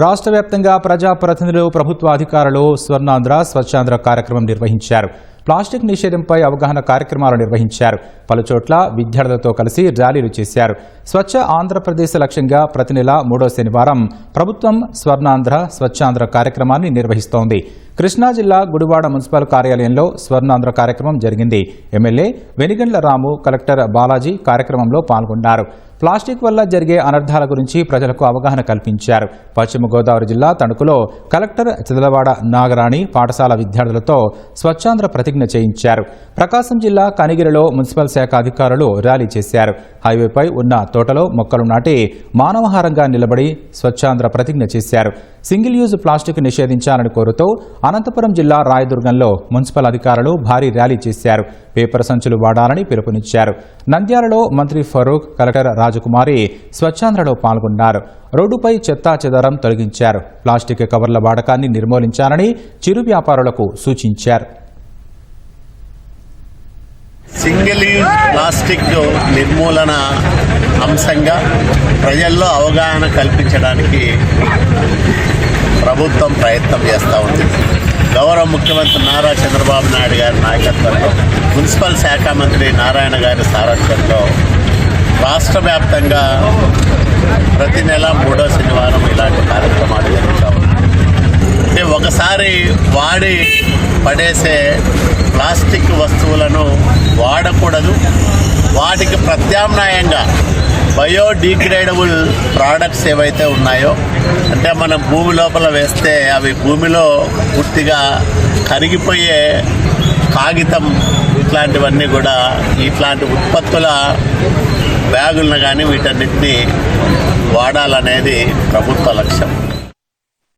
రాష్ట్ర వ్యాప్తంగా ప్రజాప్రతినిధులు ప్రభుత్వ అధికారులు స్వర్ణాంధ్ర స్వచ్ఛాంధ్ర కార్యక్రమం నిర్వహించారు. ప్లాస్టిక్ నిషేధంపై అవగాహన కార్యక్రమాలు నిర్వహించారు. పలుచోట్ల విద్యార్థులతో కలిసి ర్యాలీలు చేశారు. స్వచ్ఛ ఆంధ్రప్రదేశ్ లక్ష్యంగా ప్రతి నెల మూడో శనివారం ప్రభుత్వం స్వర్ణాంధ్ర స్వచ్ఛాంధ్ర కార్యక్రమాన్ని నిర్వహిస్తోంది. కృష్ణా జిల్లా గుడివాడ మున్సిపల్ కార్యాలయంలో స్వర్ణాంధ్ర కార్యక్రమం జరిగింది. ఎమ్మెల్యే వెనిగండ్ల రాము కలెక్టర్ బాలాజీ కార్యక్రమంలో పాల్గొన్నారు. ప్లాస్టిక్ వల్ల జరిగే అనర్థాల గురించి ప్రజలకు అవగాహన కల్పించారు. పశ్చిమ గోదావరి జిల్లా తణుకులో కలెక్టర్ చిదలవాడ నాగరాణి పాఠశాల విద్యార్థులతో స్వచ్ఛాంధ్ర ప్రతిజ్ఞ చేయించారు. ప్రకాశం జిల్లా కనిగిరిలో మున్సిపల్ శాఖ అధికారులు ర్యాలీ చేశారు. హైవేపై ఉన్న తోటలో మొక్కలు నాటి మానవహారంగా నిలబడి స్వచ్ఛాంధ్ర ప్రతిజ్ఞ చేశారు. సింగిల్ యూజ్ ప్లాస్టిక్ నిషేధించాలని కోరుతూ అనంతపురం జిల్లా రాయదుర్గంలో మున్సిపల్ అధికారులు భారీ ర్యాలీ చేశారు. పేపర్ సంచులు వాడాలని పిలుపునిచ్చారు. నంద్యాలలో మంత్రి ఫరూక్ కలెక్టర్ రాజకుమారి స్వచ్ఛాంధ్రలో పాల్గొన్నారు. రోడ్డుపై చెత్తా చెదారం తొలగించారు. ప్లాస్టిక్ కవర్ల వాడకాన్ని నిర్మూలించాలని చిరు వ్యాపారులకు సూచించారు. సింగిల్ యూజ్ ప్లాస్టిక్ నిర్మూలన అంశంగా ప్రజల్లో అవగాహన కల్పించడానికి ప్రభుత్వం ప్రయత్నం చేస్తూ ఉంది. గౌరవ ముఖ్యమంత్రి నారా చంద్రబాబు నాయుడు గారి నాయకత్వంలో మున్సిపల్ శాఖ మంత్రి నారాయణ గారి సారథ్యంలో రాష్ట్ర వ్యాప్తంగా ప్రతి నెల మూడో శనివారం ఇలాంటి కార్యక్రమాలు జరుగుతూ అంటే ఒకసారి వాడి పడేసే ప్లాస్టిక్ వస్తువులను వాడకూడదు. వాటికి ప్రత్యామ్నాయంగా బయోడీగ్రేడబుల్ ప్రోడక్ట్స్ ఏవైతే ఉన్నాయో అంటే మనం భూమి లోపల వేస్తే అవి భూమిలో పూర్తిగా కరిగిపోయే కాగితం ఇట్లాంటివన్నీ కూడా ఇట్లాంటి ఉత్పత్తుల బ్యాగులను కానీ వీటన్నిటిని వాడాలనేది ప్రభుత్వ లక్ష్యం.